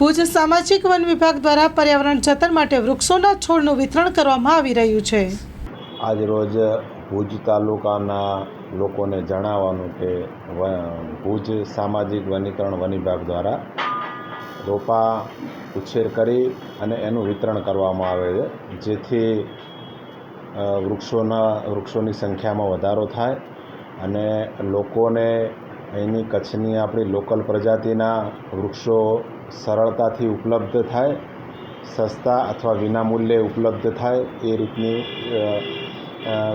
ભુજ સામાજિક વન વિભાગ દ્વારા પર્યાવરણ જતન માટે વૃક્ષોના છોડનું વિતરણ કરવામાં આવી રહ્યું છે. આજરોજ ભુજ તાલુકાના લોકોને જણાવવાનું કે ભુજ સામાજિક વનીકરણ વન વિભાગ દ્વારા રોપા ઉછેર કરી અને એનું વિતરણ કરવામાં આવે છે. જેથી વૃક્ષોના, વૃક્ષોની સંખ્યામાં વધારો થાય અને લોકોને અહીંની કચ્છની આપણી લોકલ પ્રજાતિના વૃક્ષો સરળતાથી ઉપલબ્ધ થાય, સસ્તા અથવા વિનામૂલ્યે ઉપલબ્ધ થાય એ રીતની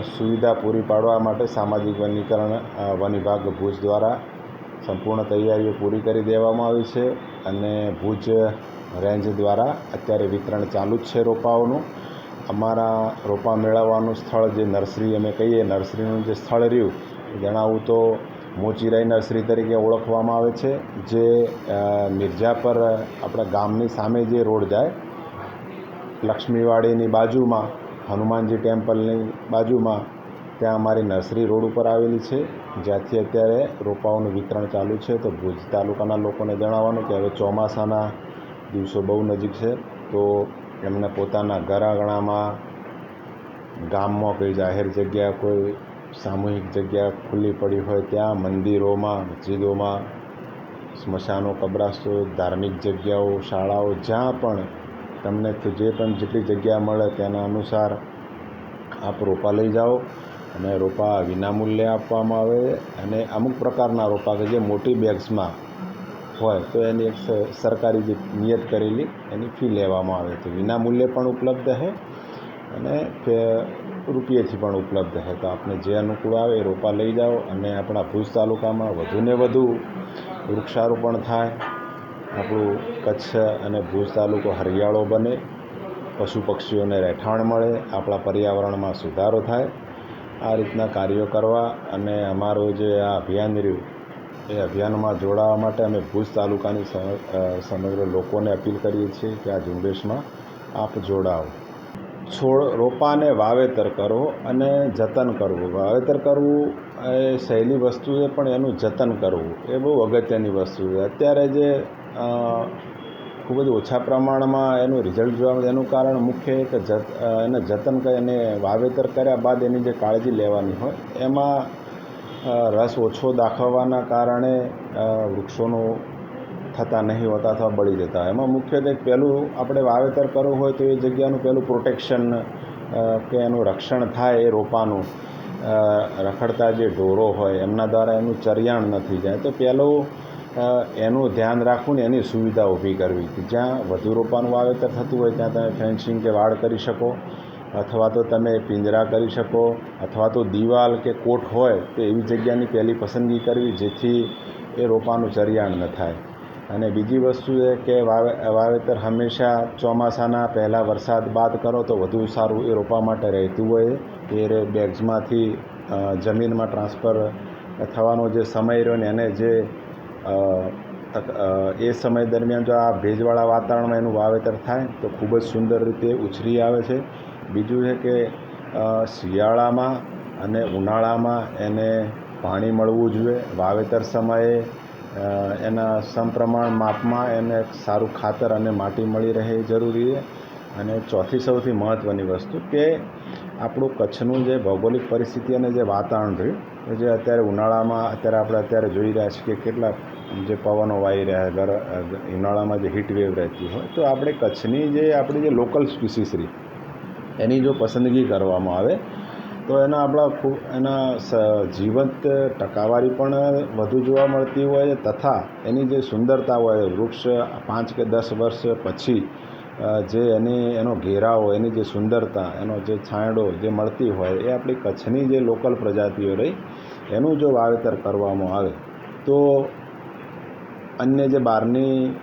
સુવિધા પૂરી પાડવા માટે સામાજિક વનીકરણ વન વિભાગ ભુજ દ્વારા સંપૂર્ણ તૈયારીઓ પૂરી કરી દેવામાં આવી છે અને ભુજ રેન્જ દ્વારા અત્યારે વિતરણ ચાલુ જ છે રોપાઓનું. અમારા રોપા મેળવવાનું સ્થળ જે નર્સરી અમે કહીએ, નર્સરીનું જે સ્થળ રહ્યું જણાવું તો મોચીરાઈ નર્સરી તરીકે ઓળખવામાં આવે છે જે અ, મિર્જાપર આપણા ગામની સામે જે રોડ જાય લક્ષ્મીવાડીની બાજુમાં હનુમાનજી ટેમ્પલની બાજુમાં ત્યાં અમારી નર્સરી રોડ ઉપર આવેલી છે જ્યાંથી અત્યારે રોપાઓનું વિતરણ ચાલુ છે. તો ભુજ તાલુકાના લોકોને જણાવવાનું કે હવે ચોમાસાના દિવસો બહુ નજીક છે તો એમને પોતાના ઘર આંગણામાં ગામમાં કોઈ જાહેર જગ્યા કોઈ સામૂહિક જગ્યા ખુલ્લી પડી હોય ત્યાં મંદિરોમાં, મસ્જિદોમાં, સ્મશાનો, કબ્રાસ્તો, ધાર્મિક જગ્યાઓ, શાળાઓ, જ્યાં પણ તમને જે પણ જેટલી જગ્યા મળે તેના અનુસાર આપ રોપા લઈ જાઓ અને રોપા વિનામૂલ્યે આપવામાં આવે અને અમુક પ્રકારના રોપા કે જે મોટી બેગ્સમાં હોય તો એની એક સરકારી જે નિયત કરેલી એની ફી લેવામાં આવે તો વિનામૂલ્યે પણ ઉપલબ્ધ છે અને રૂપિયેથી પણ ઉપલબ્ધ છે તો આપને જે અનુકૂળ આવે એ રોપા લઈ જાઓ અને આપણા ભુજ તાલુકામાં વધુને વધુ વૃક્ષારોપણ થાય. આપણું કચ્છ અને ભુજ તાલુકો હરિયાળો બને, પશુ પક્ષીઓને રહેઠાણ મળે, આપણા પર્યાવરણમાં સુધારો થાય. આ રીતના કાર્યો કરવા અને અમારું જે આ અભિયાન રહ્યું, એ અભિયાનમાં જોડાવા માટે અમે ભુજ તાલુકાની સમગ્ર લોકોને અપીલ કરીએ છીએ કે આ ઝુંબેશમાં આપ જોડાઓ. છોડ રોપાને વાવેતર કરો અને જતન કરવું. વાવેતર કરવું એ સહેલી વસ્તુ છે, પણ એનું જતન કરવું એ બહુ અગત્યની વસ્તુ છે. અત્યારે જે ખૂબ જ ઓછા પ્રમાણમાં એનું રિઝલ્ટ જોવા મળે, એનું કારણ મુખ્ય એ કે જત એને જતન અને વાવેતર કર્યા બાદ એની જે કાળજી લેવાની હોય, એમાં રસ ઓછો દાખવવાના કારણે વૃક્ષોનું થતા નહીં હોતા અથવા બળી જતા. એમાં મુખ્યત્વે પહેલું આપણે વાવેતર કરવું હોય તો એ જગ્યાનું પહેલું પ્રોટેક્શન કે એનું રક્ષણ થાય એ રોપાનું. રખડતા જે ઢોરો હોય એમના દ્વારા એનું ચરિયાણ નથી જાય. તો પહેલું એનું ધ્યાન રાખવું ને એની સુવિધા ઊભી કરવી. કે જ્યાં વધુ રોપાનું વાવેતર થતું હોય ત્યાં તમે ફેન્સિંગ કે વાડ કરી શકો, અથવા તો તમે પિંજરા કરી શકો, અથવા તો દિવાલ કે કોટ હોય તો એવી જગ્યાની પહેલી પસંદગી કરવી જેથી એ રોપાનું ચરિયાણ ન થાય. અને બીજી વસ્તુ એ કે વાવે, વાવેતર હંમેશા ચોમાસાના પહેલાં વરસાદ બાદ કરો તો વધુ સારું એ રોપા માટે રહેતું હોય. એ બેગ્સમાંથી જમીનમાં ટ્રાન્સફર થવાનો જે સમય રહ્યો ને એને જે એ સમય દરમિયાન જો આ ભેજવાળા વાતાવરણમાં એનું વાવેતર થાય તો ખૂબ જ સુંદર રીતે ઉછરી આવે છે. બીજું છે કે શિયાળામાં અને ઉનાળામાં એને પાણી મળવું જોઈએ. વાવેતર સમયે એના સમપ્રમાણ માપમાં એને સારું ખાતર અને માટી મળી રહે એ જરૂરી છે. અને ચોથી સૌથી મહત્ત્વની વસ્તુ કે આપણું કચ્છનું જે ભૌગોલિક પરિસ્થિતિ અને જે વાતાવરણ રહ્યું જે અત્યારે ઉનાળામાં અત્યારે આપણે અત્યારે જોઈ રહ્યા છીએ કે કેટલા જે પવનો વાઈ રહ્યા, ગર, ઉનાળામાં જે હીટ વેવ રહેતી હોય, તો આપણે કચ્છની જે આપણી જે લોકલ સ્પીસીસ રહી, એની જો પસંદગી કરવામાં આવે તો એના આપણા ખૂબ, એના જીવંત ટકાવારી પણ વધુ જોવા મળતી હોય તથા એની જે સુંદરતા હોય વૃક્ષ પાંચ કે દસ વર્ષ પછી જે એની, એનો ઘેરાવો, એની જે સુંદરતા, એનો જે છાંયડો જે મળતી હોય, એ આપણી કચ્છની જે લોકલ પ્રજાતિઓ રહી, એનું જો વાવેતર કરવામાં આવે, તો અન્ય જે બહારની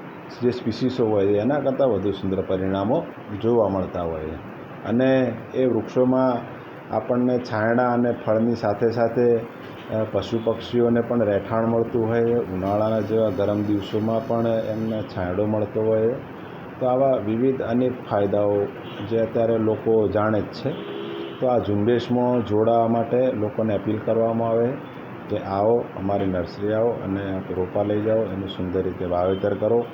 જે સ્પીસીસો હોય એના કરતાં વધુ સુંદર પરિણામો જોવા મળતા હોય અને એ વૃક્ષોમાં આપણને છાંયડા અને ફળની સાથે સાથે પશુ પક્ષીઓને પણ રહેઠાણ મળતું હોય, ઉનાળાના જેવા ગરમ દિવસોમાં પણ એમને છાંયડો મળતો હોય. તો આવા વિવિધ અનેક ફાયદાઓ જે અત્યારે લોકો જાણે જ છે. તો આ ઝુંબેશમાં જોડાવા માટે લોકોને અપીલ કરવામાં આવે કે આવો, અમારી નર્સરી આવો અને રોપા લઈ જાઓ, એનું સુંદર રીતે વાવેતર કરો.